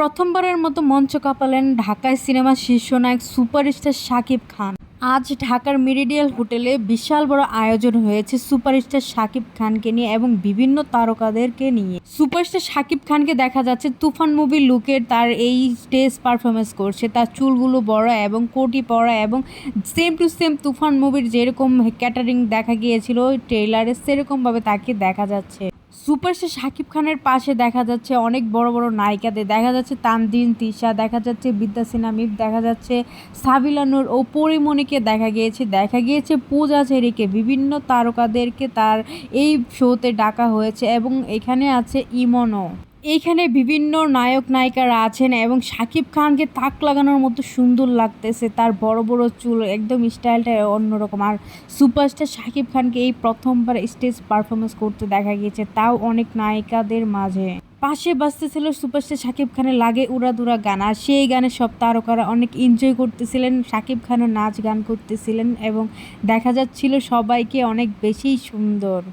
প্রথমবারের মতো মঞ্চ কাঁপালেন ঢাকায় সিনেমার শীর্ষনায়ক সুপারস্টার শাকিব খান। আজ ঢাকার মেরিডিয়াল হোটেলে বিশাল বড় আয়োজন হয়েছে সুপারস্টার শাকিব খানকে নিয়ে এবং বিভিন্ন তারকাদেরকে নিয়ে। সুপারস্টার শাকিব খানকে দেখা যাচ্ছে তুফান মুভি লুকের তার এই স্টেজ পারফরমেন্স করছে। তার চুলগুলো বড় এবং কোটি পড়া এবং সেম টু সেম তুফান মুভির যেরকম ক্যাটারিং দেখা গিয়েছিল ট্রেলারে সেরকমভাবে তাকে দেখা যাচ্ছে। সুপারস্টার শাকিব খানের পাশে দেখা যাচ্ছে অনেক বড় বড় নায়িকাদের। দেখা যাচ্ছে তানদিন তিশা, দেখা যাচ্ছে বিদ্যা সিনামিব দেখা যাচ্ছে সাবিলানুর ও পরিমণিকে দেখা গিয়েছে। দেখা গিয়েছে পূজা চেরিকে, বিভিন্ন তারকাদেরকে তার এই শোতে ডাকা হয়েছে এবং এখানে আছে ইমনও। এইখানে বিভিন্ন নায়ক নায়িকারা আছেন এবং শাকিব খানকে তাক লাগানোর মতো সুন্দর লাগতেছে। তার বড় বড় চুল একদম স্টাইলটা অন্যরকম। আর সুপারস্টার শাকিব খানকে এই প্রথমবার স্টেজ পারফরমেন্স করতে দেখা গিয়েছে, তাও অনেক নায়িকাদের মাঝে। পাশে বাজতেছিল সুপারস্টার শাকিব খানের লাগে উড়াদুরা গান, আর সেই গানে সব তারকারা অনেক এনজয় করতেছিলেন শাকিব খানও নাচ গান করতেছিলেন এবং দেখা যাচ্ছিল সবাইকে অনেক বেশি সুন্দর।